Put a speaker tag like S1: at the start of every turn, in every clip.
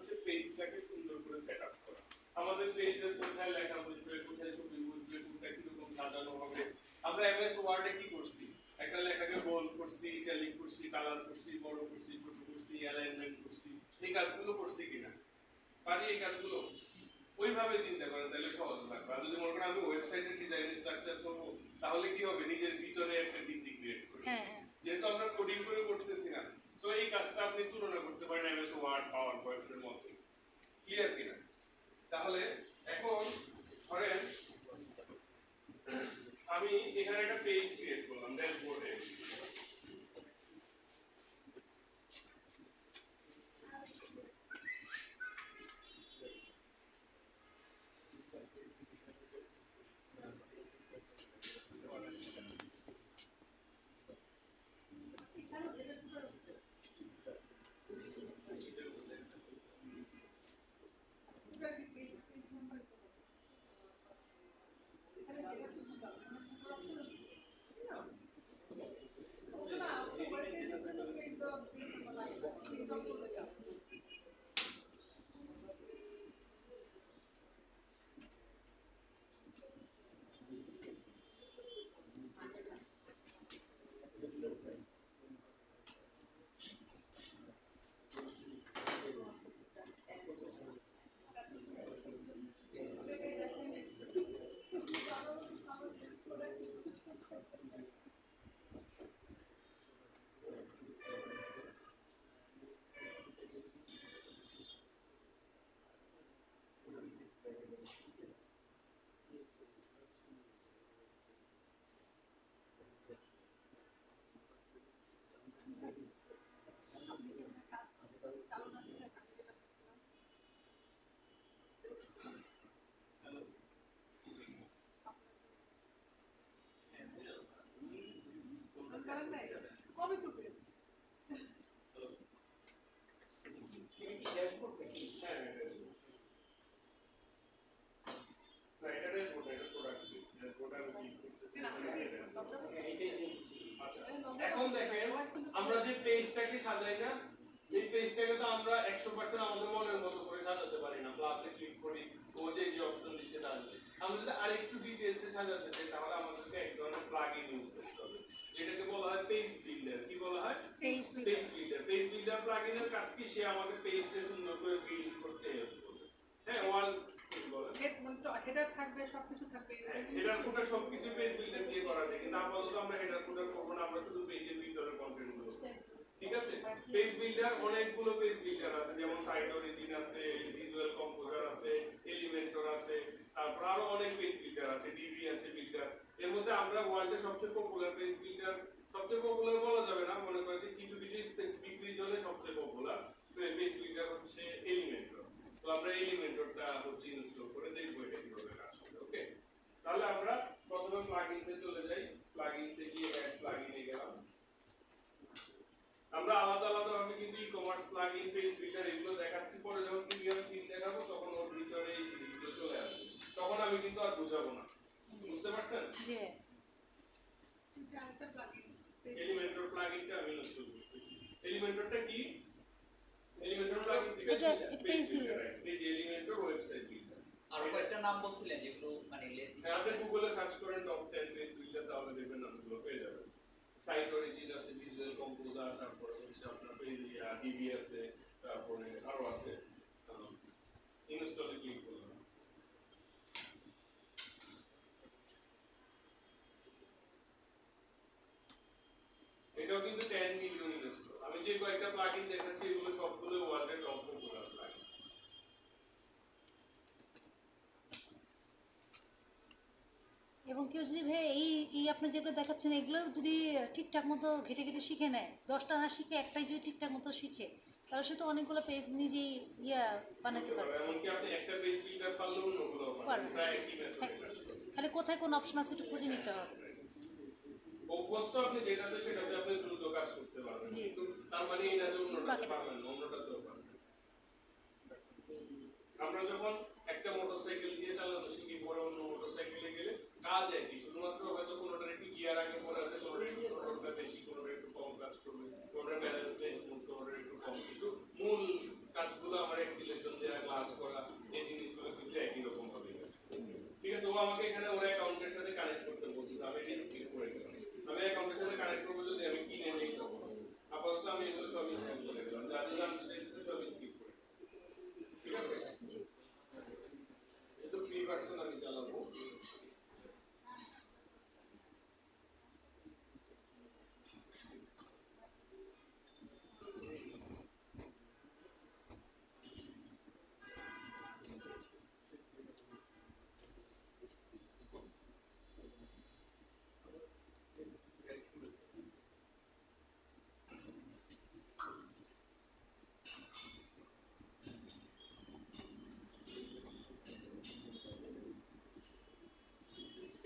S1: হচ্ছে পেজটাকে সুন্দর করে সেট আপ করা। আমাদের পেজে কোথায় লেখা বসবে কোথায় ছবি বসবে কোথায় কীরকম সাজানো হবে। আমরা এমএস ওয়ার্ডে কি করছি? একটা লেখাকে বোল্ড করছি ইটালিক করছি কালার করছি বড় করছি ছোট করছি অ্যালাইনমেন্ট করছি। এই কাজগুলো করছি কিনা? পারি এই কাজগুলো? ওইভাবে চিন্তা করেন তাহলে সহজ লাগবে। আর যদি মনে করেন আমি ওয়েবসাইটের ডিজাইন স্ট্রাকচার করব তাহলে কি হবে? নিজের ভিতরে একটা ভীতি ক্রিয়েট করি
S2: হ্যাঁ হ্যাঁ।
S1: যেহেতু আমরা কোডিং করে করতেছি না সো এই কাজটা আপনি তুলনা করতে পারেন এমএস ওয়ার্ড পাওয়ার পয়েন্টের মতো। ক্লিয়ার কিনা? তাহলে এখন ধরেন, আমি এখানে একটা পেজ ক্রিয়েট করলাম ড্যাশবোর্ডে আমরা যে পেজটাকে সাজাই না এই পেজটাকে তো আমরা একশো পার্সেন্ট আমাদের মনের মতো করে সাজাতে পারি না। প্লাসে ক্লিক করি ও যে যে অপশন দিচ্ছে তার আমরা যদি আরেকটু ডিটেলসে সাজাতে চাই তাহলে আমাদেরকে এক ধরনের প্লাগইন ইউজ করতে হবে যেটাকে বলা হয় পেজ বিল্ডার কি বলা হয়?
S2: পেজ
S1: বিল্ডার পেজ বিল্ডার প্লাগইনের কাজ কি? সে আমাকে পেজটা সুন্দর করে বিল্ড করতে হেল্প করবে। হ্যাঁ ওয়াল
S3: হেডার থাকবে সবকিছু থাকবে।
S1: হেডার ফুটার সবকিছু পেজ বিল্ডার দিয়ে করা যায় কিন্তু আপাতত আমরা হেডার ফুটার করব না আমরা শুধু পেজের ভিতরে কন্টেন্টগুলো ঠিক আছে? পেজ বিল্ডার অনেকগুলো পেজ বিল্ডার আছে, যেমন সাইট অরিজিন আছে ভিজুয়াল কম্পোজার আছে এলিমেন্টর আছে, তারপর আরও অনেক পেজ বিল্ডার আছে ডিবি আছে বিল্ডার এর মধ্যে আমরা ওয়ার্ল্ডে সবচেয়ে পপুলার পেজ বিল্ডার সবচেয়ে পপুলার বলা যাবে না, মনে করেন কিছু কিছু স্পেসিফিক রিজনে সবচেয়ে পপুলার পেজ বিল্ডার হচ্ছে এলিমেন্টর তো আমরা এলিমেন্টরটা হচ্ছে ইনস্টল করে দেখব এটা কীভাবে কাজ করে ওকে তাহলে আমরা
S3: আরেকটা
S1: এলিমেন্টর প্লাগইনটা আমি করতেছি এলিমেন্টরটা কি? Elementor plugin
S2: builder।
S1: এই এলিমেন্টর ওয়েবসাইট
S4: আরও কয়েকটা নাম বলছিলেন যেগুলো মানে লেসি
S1: হ্যাঁ, আপনি গুগলে সার্চ করেন টপ 10 পেজ বিল্ডার তাহলে দেখবেন নামগুলো পেয়ে যাবেন। সাইট অরিজিন আছে ভিজুয়াল কম্পোজার তারপরে হচ্ছে আপনার পেজ ডিবি আছে তারপরে আরও আছে। ইনস্টলে ক্লিক করলাম এটাও কিন্তু 10 মিলিয়ন ইনস্টল আমি যে কয়েকটা প্লাগইন দেখাচ্ছি এগুলো সবগুলো ওয়ার্ল্ডের টপ পপুলার প্লাগইন
S2: এবং কেউ যদি ভাই এই এই আপনি যেগুলো দেখাচ্ছেন এগুলো যদি ঠিকঠাক মতো ঘেটে ঘেটে শিখে নেয় দশটা না শিখে একটাই যদি ঠিকঠাক মতো শিখে তাহলে সে তো অনেকগুলো পেজ নিজেই ইয়া বানাতে পারবে। খালি কোথায় কোন অপশন আছে একটু খুঁজে নিতে হবে।
S1: অভ্যস্ত আপনি যেটাতে সেটাতে আপনি দ্রুত কাজ করতে পারবেন। কিন্তু তার মানে এই না যে অন্যটাতে পারবেন অন্যটাতেও পারবেন আমরা যখন একটা মোটরসাইকেল দিয়ে চালানো শিখি পরে অন্য মোটরসাইকেলে গেলে কাজ একই শুধুমাত্র হয়তো কোনোটার একটু গিয়ার আগে পরে আছে কোনোটা একটু বেশি কোনোটা একটু কম কাজ করবে কোনোটা ব্যালেন্সটা স্মুথ কোনোটা একটু কম। কিন্তু মূল কাজগুলো আমার এক্সিলেশন কাজ করা এই জিনিসগুলো কিন্তু একই রকম হবে। ঠিক আছে ও আমাকে এখানে ওর অ্যাকাউন্টের সাথে কানেক্ট করতে বলছে আমি এটা স্কিপ করে দিলাম আমি অ্যাকাউন্টের সাথে কানেক্ট করব যদি আমি কিনে নেই তখন। আপাতত আমি এগুলো সব স্কিপ করে দিলাম যা যা জানতে চাইতেছে সব স্কিপ করে ঠিক আছে? একটু ফ্রি ভার্সন আমি চালাবো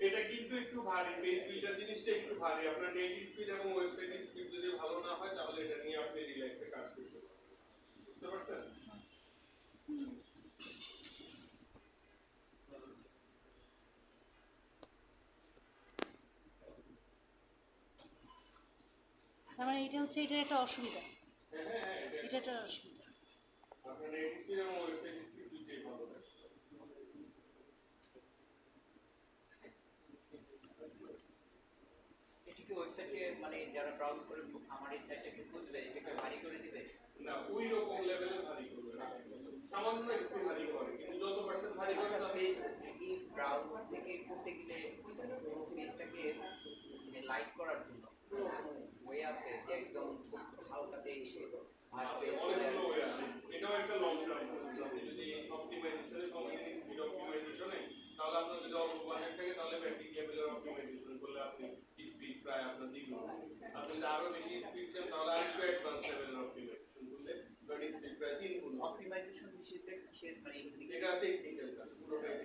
S1: এটা কিন্তু একটু ভারী পেজ বিল্ডার জিনিসটা একটু ভারী। আপনার নেট স্পিড এবং ওয়েবসাইট স্পিড যদি ভালো না হয় তাহলে এটা নিয়ে আপনি রিল্যাক্সে কাজ করতে পারবেন বুঝতে পারছেন?
S2: তার মানে এটা হচ্ছে এটার একটা অসুবিধা।
S1: হ্যাঁ হ্যাঁ হ্যাঁ এটা
S2: এটা একটা অসুবিধা।
S1: আপনার নেট স্পিড এবং ওয়েবসাইট স্পিড দুইটাই ভালো থাকে
S4: এটা কি ওয়েবসাইটে মানে যারা ব্রাউজ করে আমার এই সাইটটাকে খুঁজবে এটাকে ভারী করে দিবে?
S1: না ওই রকম লেভেলে ভারী করবে না। সামান্য একটু ভারী করে কিন্তু যত পার্সেন্ট ভারী করে তবে
S4: এই ব্রাউজ থেকে করতে গেলে পেজটাকে মানে লাইট করার জন্য ওয়ে আছে যে একদম হালকাতে এসে
S1: আছে
S4: আসবে
S1: অনেকগুলো ওয়ে আছে এটাও একটা লং টার্ম প্রসেস আপনি যদি অপটিমাইজেশনে সময় দিন স্পিড অপটিমাইজেশনে তাহলে আপনার যদি অল্প বাজেট থাকে তাহলে বেসিক লেভেলের অপটিমাইজেশন করলে আপনি স্পিড প্রায় আপনার দ্বিগুণ আপনি যদি আরও বেশি স্পিড চান তাহলে আরেকটু অ্যাডভান্স লেভেলের অপটিমাইজেশন করলে বাট স্পিড প্রায় তিন গুণ
S4: অপটিমাইজেশন কিসের? মানে
S1: এটা টেকনিক্যাল কাজ পুরো
S4: এর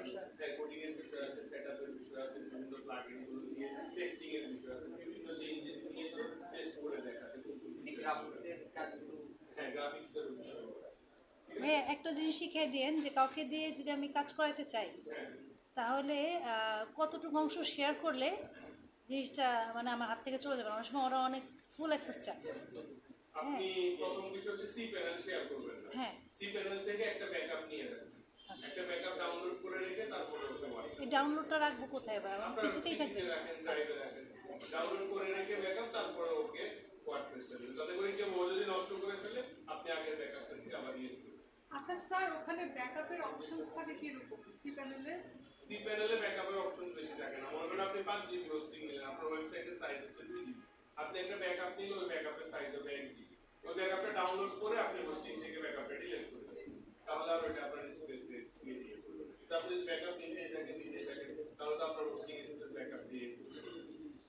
S4: বিষয়?
S1: হ্যাঁ কোডিং এর বিষয় আছে সেটআপের বিষয় আছে বিভিন্ন প্লাগইনগুলো নিয়ে টেস্টিং এর বিষয় আছে বিভিন্ন চেঞ্জেস নিয়ে এসে টেস্ট করে দেখাতে
S4: গ্রাফিক্সের কাজগুলো?
S1: হ্যাঁ গ্রাফিক্স এর বিষয়
S2: ভাইয়া একটা জিনিস শিখিয়ে দিন যে কাউকে দিয়ে যদি আমি কাজ করাতে চাই
S1: হ্যাঁ।
S2: তাহলে কতটুকু অংশ শেয়ার করলে জিনিসটা মানে আমার হাত থেকে চলে যাবে? অনেক সময় ওরা অনেক ফুল অ্যাক্সেস চায়।
S1: আপনি প্রথম বিষয় হচ্ছে সি প্যানেল শেয়ার করবেন না।
S2: হ্যাঁ।
S1: সি প্যানেল থেকে একটা ব্যাকআপ নিয়ে রাখবেন
S2: আচ্ছা।
S1: একটা ব্যাকআপ ডাউনলোড করে রেখে তারপরে
S2: এই ডাউনলোডটা রাখব কোথায় বা? আমার পিসিতেই থাকবে।
S1: ডাউনলোড করে রেখে ব্যাকআপ তারপরে ওকে ওয়ার্ডপ্রেসটা দিন তাতে করে যদি নষ্ট করে ফেলে আপনি আগের ব্যাকআপটা থেকে আবার ইউজ করবেন।
S3: আচ্ছা স্যার, ওখানে ব্যাকআপের অপশনস থাকে কি রকম সি প্যানেলে
S1: সি প্যানেলে ব্যাকআপের অপশন বেশি থাকে না। মনে করেন আপনি পাঁচ জিবি হোস্টিং নিলেন, আপনার ওয়েবসাইটের সাইজ হচ্ছে দুই জিবি আপনি একটা ব্যাকআপ নিলে ওই ব্যাকআপের সাইজ হবে এক জিবি ওই ব্যাকআপটা ডাউনলোড করে আপনি হোস্টিং থেকে ব্যাকআপটা ডিলিট করে তাহলে আর ওইটা আপনার স্পেসে নিয়ে দিয়ে করবে না। কিন্তু আপনি যদি ব্যাকআপ নিতে থাকেন নিতে থাকেন, তাহলে তো আপনার হোস্টিং স্পেস ব্যাকআপ দিয়ে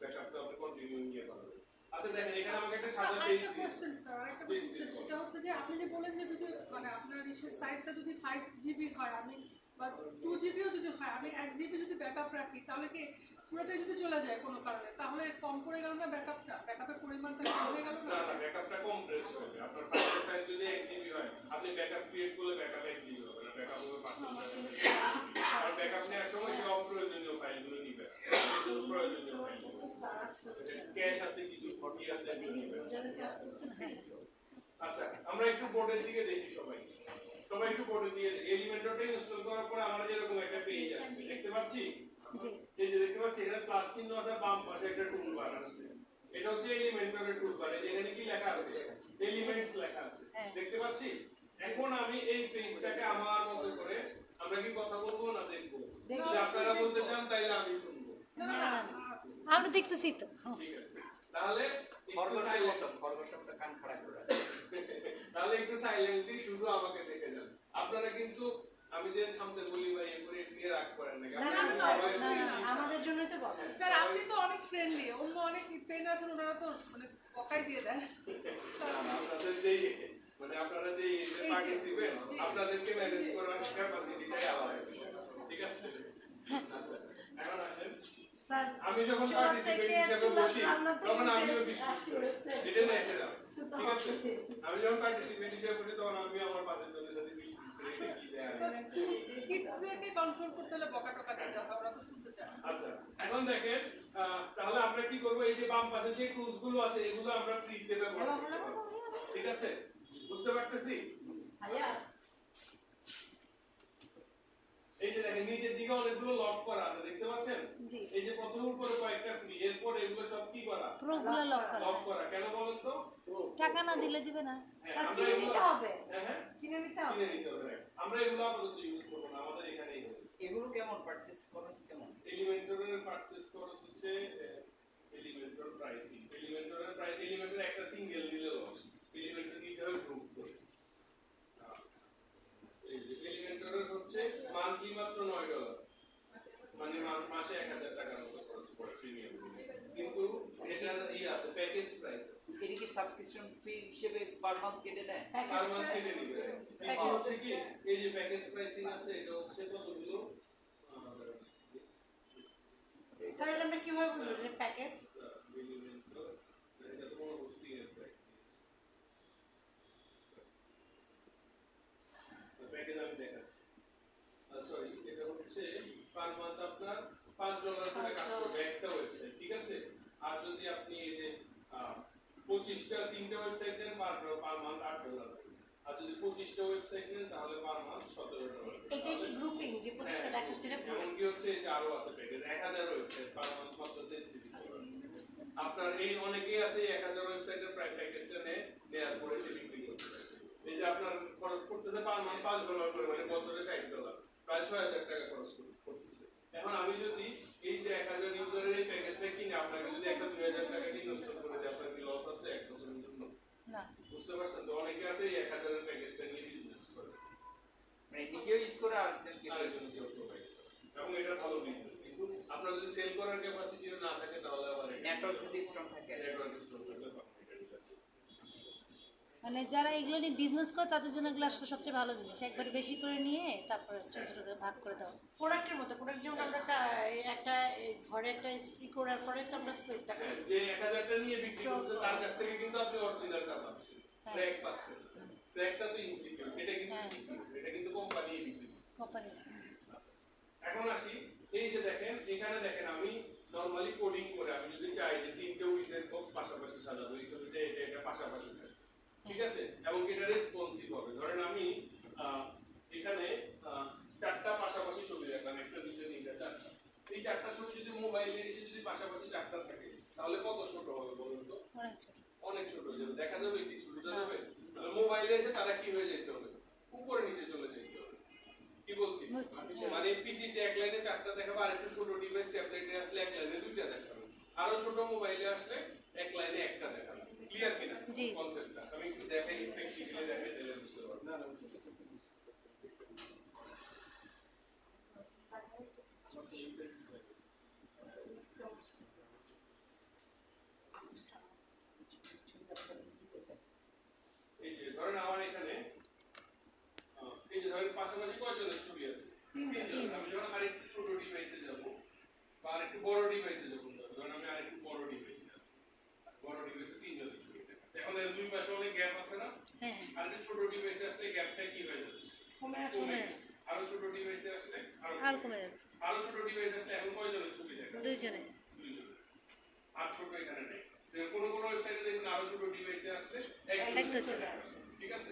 S1: ব্যাকআপটা আপনি কন্টিনিউ নিয়ে পারবেন আচ্ছা দেখেন এখানে আমাকে একটা সাদা পেজ
S3: আরেকটা কোশ্চেন স্যার আরেকটা কোশ্চেন সেটা হচ্ছে যে আপনি যে বলেন যে যদি মানে আপনার ইসের সাইজটা যদি ফাইভ জিবি হয় আমি বা টু জিবিও যদি হয় আমি এক জিবি যদি ব্যাকআপ রাখি তাহলে কি পুরোটাই যদি চলে যায় কোনো কারণে তাহলে কম পড়ে গেল না ব্যাকআপটা? ব্যাকআপের পরিমাণটা কম হয়ে গেল
S1: না
S3: না
S1: ব্যাকআপটা কমপ্রেস হবে আপনার ফাইলের সাইজ যদি 1 জিবি হয় আপনি ব্যাকআপ ক্রিয়েট করলে ব্যাকআপ 1 জিবি হবে না ব্যাকআপ হবে 500 আর ব্যাকআপ নেওয়ার সময় সে অপ্রয়োজনীয় ফাইলগুলো নিবে। প্রয়োজনীয় ফাইল ক্যাশ আছে কিছু ফটো আছে এগুলো নিবে। আচ্ছা আমরা একটু বোর্ডের দিকে দেখি সবাই। সবাই একটু বোর্ডের দিকে দেখি। এলিমেন্টরটা ইনস্টল করার পরে আমরা যেরকম একটা পেজ আসছে দেখতে পাচ্ছি? এই যে দেখতে পাচ্ছি এটা প্লাস চিহ্ন আছে বাম পাশে একটা টুলবার আছে। এটা হচ্ছে এলিমেন্টরের টুলবার এখানে কি লেখা আছে? এলিমেন্টস লেখা আছে।
S2: হ্যাঁ।
S1: দেখতে পাচ্ছি? এখন আমি এই পেজটাকে আমার মতো করে আমরা কি কথা বলব না দেখব। যদি আপনারা বলতে চান তাইলে আমি শুনব।
S3: না না না
S2: আমি দেখতেছি তো।
S1: ঠিক আছে। তাহলে। তাহলে একটু সাইলেন্টলি শুধু আমাকে দেখে যান। আপনারা কিন্তু আমি যে থামতে বলি ইয়ে করে নিয়ে রাগ করেন না
S2: আমাদের জন্যই তো বলা
S3: স্যার আপনি তো অনেক ফ্রেন্ডলি অন্য অনেক ট্রেন আছেন ওনারা তো মানে বকাই দিয়ে দেয়
S1: আপনাদের যে মানে আপনারা যে পার্টিসিপেন্ট আপনাদেরকে ম্যানেজ করার ক্যাপাসিটিটাই আলাদা ঠিক আছে? আচ্ছা এখন আসেন। আমি যখন পার্টিসিপেন্ট হিসেবে বসি তখন আমিও বিশ্বাস করি। এটা ন্যাচারাল ঠিক আছে? আমি যখন পার্টিসিপেন্ট হিসেবে বসি তখন আমি আমার পাঁচের জনের সাথে বিশ্বাস করি এটা কি দেয়া আছে।
S3: কিডসদেরকে কন্ট্রোল করতে হলে বকা টকা দিতে হবে ওরা তো শুনতে চায়
S1: আচ্ছা এখন দেখেন আহ, তাহলে আমরা কি করব? এই যে বাম পাশে যে টুলসগুলো আছে এগুলো আমরা ফ্রিতে ব্যবহার ঠিক আছে? বুঝতে পারতেছি? এইদিকে অনেকগুলো লক করা আছে দেখতে পাচ্ছেন? এই যে প্রথম উপরে কয়েকটা ফ্রি এরপর এগুলো সব কি করা?
S2: প্রোগুলো লক করা।
S1: লক করা। কেন বলেন তো?
S2: টাকা না দিলে দিবে না।
S1: হ্যাঁ,
S3: কিনে নিতে হবে।
S1: হ্যাঁ হ্যাঁ।
S3: কিনে নিতে হবে।
S1: কিনে নিতে হবে আমরা এগুলো আপাতত ইউজ করব না আমাদের এখানেই হবে।
S4: এগুলো কেমন পারচেস খরচ কেমন?
S1: এলিমেন্টরের পারচেজ খরচ হচ্ছে এলিমেন্টর প্রাইসিং এলিমেন্টরের প্রাইস এলিমেন্টর একটা সিঙ্গেল নিলে লস এলিমেন্টর নিতে হবে গ্রুপ করে আহ, এই যে এলিমেন্টরের হচ্ছে মান্থলি মাত্র নয় ডলার মানে মাসে এক হাজার টাকার মতো খরচ পড়ে প্রিমিয়াম কিন্তু এটার ই আছে প্যাকেজ প্রাইস আছে।
S4: এটা কি সাবস্ক্রিপশন ফি হিসেবে পার মান্থ কেটে নেয়?
S1: পার মান্থ কেটে নিবে। হচ্ছে কি? এই যে প্যাকেজ প্রাইসিং আছে এটা হচ্ছে কতগুলো?
S3: স্যার এটা আমরা কীভাবে বুঝব যে প্যাকেজ
S1: এলিমেন্টর এটা তো কোনো বস্তুই এর প্রাইস প্যাকেজ আমি দেখাচ্ছি সরি এটা হচ্ছে পার মান্থ আপনার পাঁচ ডলার করে কাজ করবে একটা ওয়েবসাইট ঠিক আছে? আর যদি আপনি এই যে পঁচিশটা তিনটে ওয়েবসাইট নেন পার পার মান্থ আট ডলার আর যদি পঁচিশটা ওয়েবসাইট নেন তাহলে পার মান্থ সতেরো ডলার
S3: এটাই কি গ্রুপিং যে প্রতিষ্ঠা দেখাচ্ছে এটা
S1: এমনকি হচ্ছে যে আরও আছে প্যাকেজ এক হাজার ওয়েবসাইট পার মান্থ মাত্র দেড় আপনার এই অনেকেই আছে এক হাজার ওয়েবসাইটের প্রায় প্যাকেজটা নেয় নেওয়ার পরে সে বিক্রি করতে। এই যে আপনার খরচ করতেছে পার মান্থ পাঁচ ডলার করে মানে বছরে ষাট ডলার প্রায় ছয় হাজার টাকা খরচ কর- করতেছে। এখন আমি যদি এই যে এক হাজার ইউজারের এই প্যাকেজটা কিনে আপনাকে যদি একটা দুই হাজার টাকা ইনভেস্ট করে দিই আপনার কি লস আছে এক বছরের জন্য?
S2: না।
S1: বুঝতে পারছেন তো? অনেকে আছে এই এক হাজারের প্যাকেজটা নিয়ে বিজনেস করে।
S4: মানে নিজেও ইউজ করে আরেকজনকে
S1: provide এবং এটা ভালো বিজনেস কিন্তু আপনার যদি সেল করার ক্যাপাসিটি না থাকে তাহলে আবার
S4: নেটওয়ার্ক যদি স্ট্রং থাকে।
S1: নেটওয়ার্ক স্টোর থাকলে তখন এটা ঠিক আছে।
S2: মানে যারা এগুলো নিয়ে বিজনেস করে তাদের জন্য এগুলো আসলে সবচেয়ে ভালো জিনিস একবার বেশি করে নিয়ে তারপরে ছোটো ছোটো করে ভাগ করে দাও
S3: প্রোডাক্টের মতো প্রোডাক্ট যেমন আমরা একটা ঘরে একটা ই করার পরে তো আমরা সেলটা
S1: হ্যাঁ, যে এক হাজারটা নিয়ে বিক্রি করছে তার কাছ থেকে কিন্তু আপনি অরিজিনালটা পাচ্ছেন
S2: হ্যাঁ।
S1: ট্র্যাক পাচ্ছেন ট্র্যাকটা তো ইনসিকিউর এটা কিন্তু
S2: হ্যাঁ।
S1: সিকিউর এটা কিন্তু কোম্পানি বিক্রি
S2: কোম্পানি
S1: আচ্ছা। এখন আসি এই যে দেখেন এখানে দেখেন আমি নরমালি কোডিং করে আমি যদি চাই যে তিনটে উইসের বক্স পাশাপাশি সাজাবো এই ছবিটা এটা এটা পাশাপাশি থাকে। ঠিক আছে? এবং এটা রেসপন্সিভ হবে। ধরেন আমি এখানে চারটা পাশাপাশি ছবি রাখলাম। একটা দুটো তিনটা চারটা। এই চারটা ছবি যদি মোবাইলে এসে যদি পাশাপাশি চারটা থাকে তাহলে কত ছোট হবে বলুন তো?
S2: অনেক ছোট।
S1: হয়ে যাবে। দেখা যাবে কি? ছোট যাবে? মোবাইলে এসে তারা কি হয়ে যেতে হবে? উপরে নিচে চলে যেতে হবে। কি বলছি। মানে পিসিতে এক লাইনে চারটা দেখাবে আর একটু ছোট ডিভাইস ট্যাবলেটে আসলে এক লাইনে দুইটা দেখাবে। আরও ছোট মোবাইলে আসলে এক লাইনে একটা দেখাবে। ক্লিয়ার কিনা?
S2: জি।
S1: কনসেপ্টটা আমি একটু দেখাই প্র্যাকটিক্যালি দেখাই তাহলে বুঝতে পারবেন এই যে ধরেন আমার এখানে এই যে ধরেন পাশাপাশি কয়জনের ছবি আছে? আমি যখন আরেকটু ছোট ডিভাইসে যাব বা আরেকটু বড় ডিভাইসে যখন যাব ধরেন আমি আরেকটু বড় ডিভাইসে আছি বড় ডিভাইসে তিনজনের ছবি দেখাচ্ছে এখন এর দুই পাশে অনেক গ্যাপ আছে না?
S2: হ্যাঁ।
S1: আর ছোট ডিভাইসে আসলে গ্যাপটা কি হয়ে যাচ্ছে?
S3: কমে আসে
S1: কমে
S2: কমে
S1: যাচ্ছে। আরও ছোট ডিভাইসে আসলে আরও
S2: আরও কমে যাচ্ছে।
S1: আরও ছোট ডিভাইসে আসলে এখন কয়জনের ছবি দেখা
S2: দুইজনে
S1: আর ছোট এখানে নেই। তো কোনো কোনো ওয়েবসাইটে দেখুন আরও ছোট ডিভাইসে আসলে
S2: একটা
S1: একটা ঠিক আছে?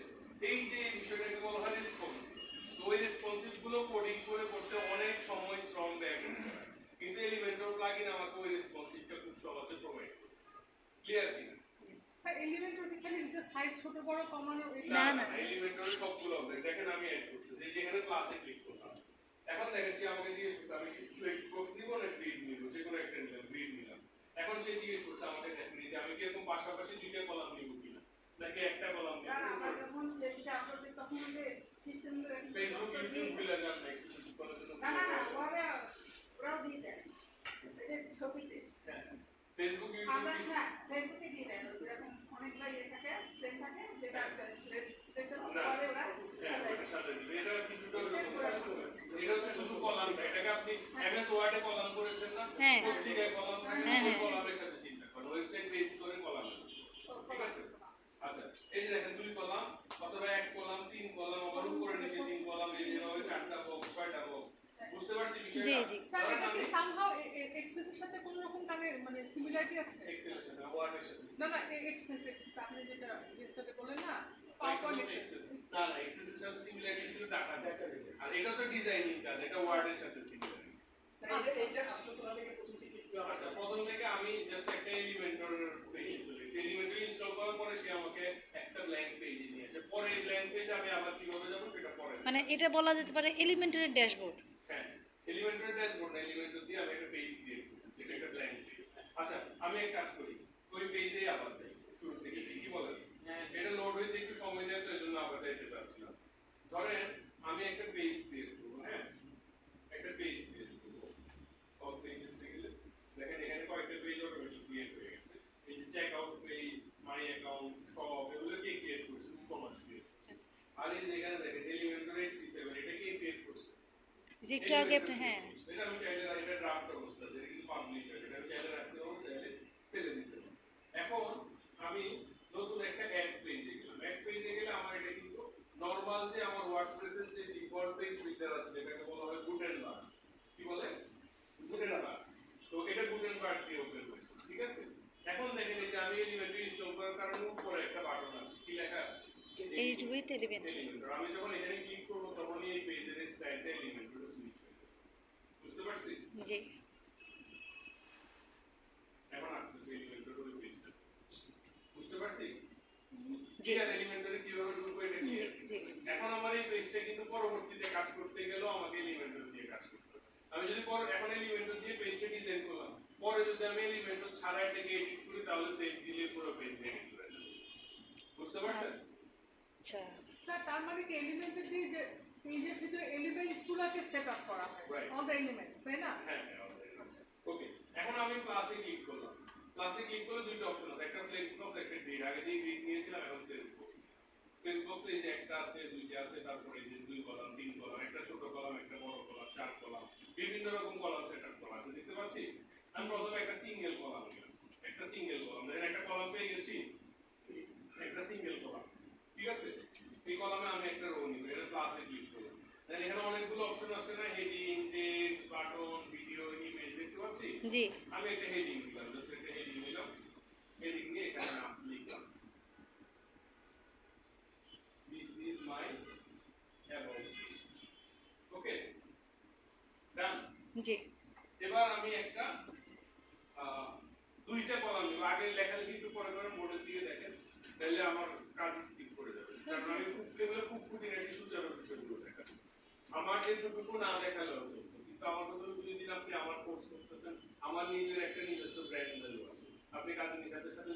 S1: এই যে বিষয়টাকে বলা হয় রেসপন্সিভ তো ওই রেসপন্সিভগুলো কোডিং করে করতে অনেক সময় শ্রম ব্যয় করতে হয়। কিন্তু এলিমেন্টর প্লাগইন আমাকে ওই রেসপন্সিভটা খুব সহজে প্রোভাইড করতেছে। ক্লিয়ার কি
S3: স্যার এলিমেন্টর খালি যে সাইজ ছোট বড় কমানো
S2: না,
S1: না।
S2: না।
S1: না সবগুলো হবে। দেখেন আমি অ্যাড করতেছি এই যে এখানে ক্লাসে ক্লিক করলাম। এখন দেখেন সে আমাকে জিজ্ঞেস করছে আমি ফ্লেক্স বক্স নিব না গ্রিড নিব? যে কোনো একটা নিলাম গ্রিড নিলাম। এখন সে জিজ্ঞেস করছে আমাকে দেখেন যে আমি কি এরকম পাশাপাশি দুইটা কলাম নিব কিনা? নাকি একটা কলাম নিব?
S5: যখন পেজটা আপলোড দিই তখন ওই যে সিস্টেমগুলো
S1: ফেসবুক ইউটিউবগুলো জান কিছু করার জন্য
S5: না না না ওরা ওরাও দিয়ে দেয়। ছবিতে।
S1: ফেসবুক
S5: আমরা
S1: ইউটিউব
S5: হ্যাঁ ফেসবুকে দিয়ে দেয় এরকম অনেকগুলো ইয়ে থাকে ফ্রেম থাকে যেটা সেটা পরে ওরা
S1: হ্যাঁ। এটা কিছুটা। এটা হচ্ছে শুধু কলাম এটাকে আপনি MS Word কলাম করেছেন না?
S2: হ্যাঁ।
S1: পত্রিকায় কলাম থাকে,
S2: হ্যাঁ,
S1: ওই
S2: হ্যাঁ।
S1: কলামের সাথে চিন্তা করেন। ওয়েবসাইট বেস করে কলাম ঠিক আছে আচ্ছা এই যে দেখেন দুই কলাম অথবা এক কলাম তিন কলাম আবার উপরে নিচে তিন কলাম এই যেভাবে চারটা বক্স ছয়টা বক্স বুঝতে পারছি বিষয়টা
S2: জি, জি।
S3: স্যার
S1: ধরেন
S3: এটা কি
S1: আমি
S3: সামহাও এক্সেস এর কানে মানে সিমিলারিটি আছে। না না এক্সেস এক্সেস আপনি যেটা ইয়েস্টারডে বললেন না।
S1: না না সাথে সিমিলারিটি ছিল ডাটা আর এটা তো ডিজাইনিং কাজ এটা ওয়ার্ডের সাথে সিমিলার আচ্ছা প্রথম থেকে আমি জাস্ট একটা এলিমেন্টর পেজে চলে গেছি। এলিমেন্টর ইনস্টল করার পরে সে আমাকে একটা ব্ল্যাঙ্ক পেজে নিয়ে আসে। পরে এই ব্ল্যাঙ্ক পেজে আমি আবার কীভাবে যাব সেটা পরে
S2: মানে এটা বলা যেতে পারে এলিমেন্টারি ড্যাশবোর্ড
S1: হ্যাঁ এলিমেন্টর ড্যাশবোর্ড না এলিমেন্টর দিয়ে আমি একটা পেজ ক্রিয়েট একটা ব্ল্যাঙ্ক পেজ আচ্ছা আমি এক কাজ করি। ওই পেজে আবার যাই শুরু থেকে। কি বলেন? এটা লোড হইতে একটু সময় নেয় তো এই জন্য আবার যাইতে চাচ্ছিলাম। ধরেন আমি একটা পেজ ক্রিয়েট করব হ্যাঁ? একটা পেজ ক্রিয়েট করব। অল পেজেস গেলে দেখেন এখানে কয়েকটা পেজ অটোমেটিক ক্রিয়েট হয়ে গেছে। এই যে check out page my account সব এগুলো কে ক্রিয়েট করছে? কমার্স ক্রিয়েট আর এই যে এখানে দেখেন এলিমেন্টর 87 এটা কে ক্রিয়েট করছে?
S2: যে একটু আগে হ্যাঁ।
S1: এটা আমি চাইলে রাখি, এটা ড্রাফট অবস্থা যেটা কিন্তু পাবলিশ হয় এটা আমি চাইলে রাখতে পারব চাইলে ফেলে দিতে পারব এখন আমি নতুন একটা অ্যাড পেজে গেলাম অ্যাড পেজে গেলে আমার এটা কিন্তু নর্মাল যে আমার ওয়ার্ডপ্রেসের যে ডিফল্ট পেজ বিল্ডার আছে যেটাকে বলা হয় গুটেনবার্গ কি বলে গুটেনবার্গ তো এটা গুটেনবার্গ দিয়ে ওপেন হয়েছে ঠিক আছে এখন দেখেন এই যে আমি এলিমেন্টরি ইনস্টল করার কারণে উপরে একটা বাটন আছে কি লেখা আছে
S2: উইথ
S1: আমি যখন এখানে ক্লিক করব তখনই এই পেজের স্টাইলটা এলিমেন্টরে সুইচ হয়ে বুঝতে পারছি?
S2: জি।
S1: এখন আসতেছে এলিমেন্টর পেজটা বুঝতে পারছি?
S2: জি।
S1: জি কীভাবে এটা এখন আমার এই পেজটা কিন্তু পরবর্তীতে কাজ করতে গেলেও আমাকে এলিমেন্টর দিয়ে কাজ করতে। আমি যদি পরে এখন এলিমেন্টর দিয়ে পেজটা ডিজাইন করলাম পরে যদি আমি এলিমেন্টর ছাড়া এটাকে এডিট করি তাহলে সেভ দিলে পুরো পেজ এডিট হয়ে যাবে। বুঝতে পারছেন?
S2: আচ্ছা।
S3: স্যার তার মানে কি এলিমেন্টের দিয়ে যে পেজের ভিতরে এলিমেন্টস গুলোকে সেট আপ করা হয়? অল দ্য এলিমেন্টস তাই না?
S1: হ্যাঁ ওকে এখন আমি ক্লাসে ক্লিক করলাম। ক্লাসে ক্লিক করলে দুইটা অপশন আছে। একটা ফ্লেক্স বক্স একটা গ্রিড আগে দিয়ে গ্রিড নিয়েছিলাম এখন ফ্লেক্স বক্স ফ্লেক্স বক্সে এই যে একটা আছে দুইটা আছে তারপরে এই যে দুই কলাম তিন কলাম একটা ছোট কলাম একটা বড় কলাম চার কলাম বিভিন্ন রকম কলাম সেট আপ করা আছে। দেখতে পাচ্ছি? আমি প্রথমে একটা সিঙ্গেল কলাম। নিলাম একটা সিঙ্গেল কলাম। একটা কলাম পেয়ে গেছি। একটা সিঙ্গেল কলাম। ঠিক আছে? এই কলামে আমি একটা রো নিব। এটা প্লাসে ক্লিক করলাম। দেন এখানে অনেকগুলো অপশন না? Heading text button video image দেখতে পাচ্ছি?
S2: জি।
S1: আমি একটা হেডিং দিলাম জাস্ট একটা হেডিং নিলাম। হেডিং নিয়ে এখানে নাম লিখলাম। This is my about okay done
S2: জি
S1: এবার আমি একটা আহ, দুইটা কলাম নিব আগে লেখালেখি একটু পরে করে বোর্ডের দিকে দেখেন তাহলে আমার কাজ স্কিপ করে যাবে কারণ আমি খুব সেগুলো খুব খুঁটিনাটি সূচারু বিষয়গুলো দেখাচ্ছি আমার যেটুকু না দেখালেও চলতো কিন্তু আমার কথা হলো দুই দিন আপনি আমার কোর্স করতেছেন আমার নিজের একটা নিজস্ব ব্র্যান্ড ভ্যালু আছে আপনি কাজিনের সাথে সাথে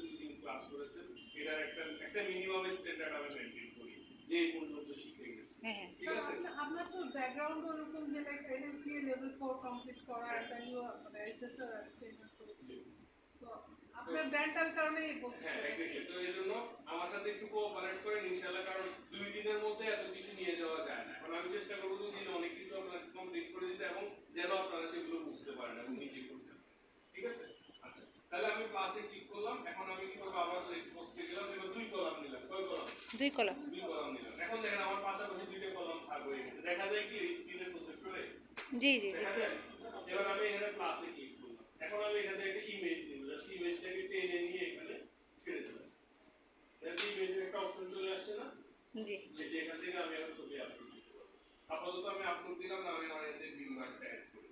S1: ক্লাস করেছেন এটার একটা একটা মিনিমাম স্ট্যান্ডার্ড আমি মেনটেন করি যে এই পর্যন্ত শিখে গেছি।
S2: হ্যাঁ হ্যাঁ।
S1: ঠিক আছে?
S3: আপনার- তো ব্যাকগ্রাউন্ড ওরকম যে লাইক এনএসডিএ লেভেল 4 কমপ্লিট করা একটা নিউ মানে এসএসআর তো আপনার ব্র্যান্ডটার কারণে
S1: হ্যাঁ তো এই জন্য আমার সাথে একটু কোঅপারেট করেন ইনশাআল্লাহ কারণ দুই দিনের মধ্যে এত কিছু নিয়ে যাওয়া যায় না। এখন আমি চেষ্টা করব দুই দিনে অনেক কিছু কমপ্লিট করে দিতে এবং যেন আপনারা সেগুলো বুঝতে পারেন এবং নিজে করতে ঠিক আছে? আচ্ছা। তাহলে আমি ক্লাসে ক্লিক করলাম এখন আমি কি করব? আবার বক্সে গেলাম এবার দুই কলাম নিলাম। কয় কলাম
S2: দুই কলাম
S1: দুই কলাম নিলাম। এখন দেখেন আমার পাশাপাশি দুইটা কলাম ভাগ হয়ে গেছে। দেখা যায় কি স্ক্রিনের সরে
S2: জি জি দেখতে পাচ্ছি।
S1: এবার আমি এখানে প্লাসে ক্লিক করলাম। এখন আমি এখানে একটা ইমেজ নিব। জাস্ট ইমেজটাকে টেনে নিয়ে এখানে ছেড়ে দিলাম। দেখি ইমেজের একটা অপশন চলে আসছে না?
S2: জি।
S1: যে এখান থেকে আমি এখন ছবি আপলোড পারব। আপাতত আমি আপলোড দিলাম না আমি আমার এতে বিল মার্কটা অ্যাড করে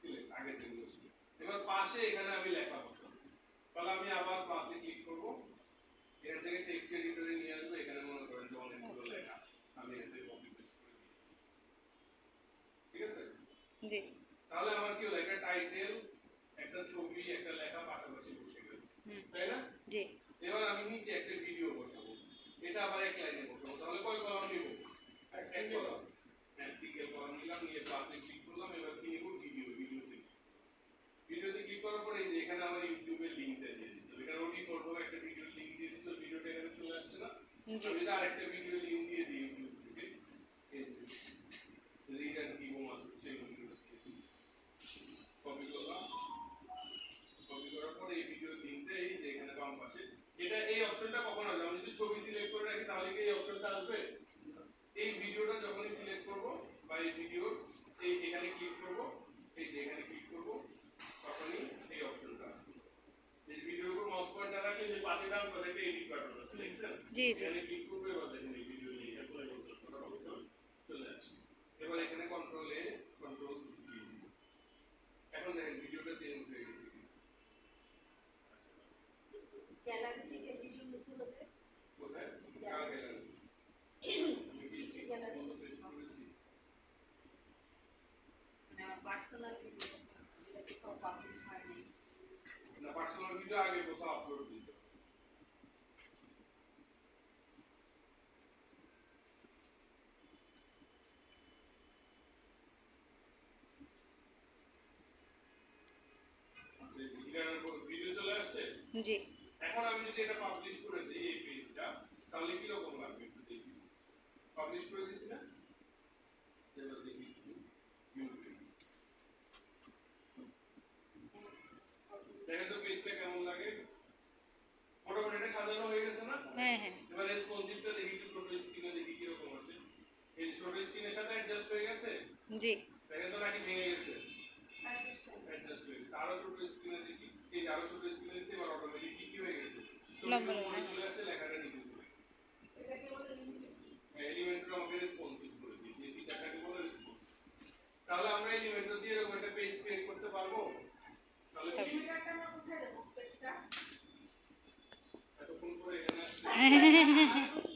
S1: সিলেক্ট যেগুলো ছিল এবার পাশে এখানে আমি লেখা বসাবো তাহলে আমি আবার প্লাসে ক্লিক করব। এখান থেকে টেক্সট এডিটরে নিয়ে আসব। এখানে মনে করেন যে অনেকগুলো লেখা। আমি এতে কপি পেস্ট করে দিই। ঠিক আছে?
S2: জি।
S1: তাহলে আমার কি একটা টাইটেল একটা ছবি একটা লেখা পাশাপাশি বসে গেল। তাই না?
S2: জি।
S1: এবার আমি নিচে একটা ভিডিও বসাবো। এটা আবার এক লাইনে বসাবো। তাহলে কয় কলাম নিব? এক কলাম। হ্যাঁ সিঙ্গেল কলাম নিলাম। নিয়ে প্লাসে ক্লিক করলাম। এবার কি নিব ভিডিও ভিডিওতে ভিডিওতে ক্লিক করার পরে এখানে আমার ইউটিউবের লিংকটা দিয়ে দিতে এখানে ডিফল্ট ভাবে একটা ভিডিও লিংক দিয়ে দিচ্ছি ভিডিওটা এখানে চলে আসছে না? আমি আরেকটা ভিডিও লিংক দিয়ে দিই ইউটিউব থেকে এই যে কি বোম আছে সেই ভিডিওটা কপি করলাম কপি করার পরে এই ভিডিও লিংকটা এই যে এখানে বাম পাশে। এটা এই অপশনটা কখন আসবে? আমি যদি ছবি সিলেক্ট করে রাখি তাহলে কি এই অপশনটা আসবে? এই ভিডিওটা যখনই সিলেক্ট করব বা এই ভিডিও এই এখানে জি জি। এবার এখানে কন্ট্রোল কন্ট্রোল এখন ভিডিওটা
S2: চেঞ্জ হয়ে
S1: গেছে। কোথায় মানে আমার
S5: পার্সোনাল ভিডিও
S1: ভিডিও আগে কোথাও আপলোড আসছে
S2: জি।
S1: এখন আমি যদি এটা পাবলিশ করে দিই এই পেজটা তাহলে কি রকম লাগবে একটু দেখি? পাবলিশ করে দিছি না? এবার দেখি পেজ দেখেন তো পেজটা কেমন লাগে? মোটামুটি এটা সাজানো হয়ে গেছে না?
S2: হ্যাঁ হ্যাঁ।
S1: এবার রেসপন্সিভটা দেখি একটু ছোট স্ক্রিনে দেখি কি রকম আছে এই ছোট স্ক্রিনের সাথে অ্যাডজাস্ট হয়ে গেছে?
S2: জি।
S1: দেখেন তো নাকি ভেঙে গেছে
S5: Adjust হয়েছে।
S1: অ্যাডজাস্ট হয়ে গেছে আরও ছোট স্ক্রিনে দেখি এই যে আরও ছোট স্ক্রিনে দেখছি এবার অটোমেটিক কি কি হয়ে গেছে
S2: লম্বা
S1: ছবিটা উপরে
S2: লম্বা।
S1: চলে আসছে লেখাটা নিচে চলে গেছে
S5: এটাকে বলে limited।
S1: এলিমেন্টর আমাকে এই রেসপন্স তাহলে আমরা এলিমেন্টর দিয়ে এরকম একটা করতে পারব তাহলে? এতক্ষণ পরে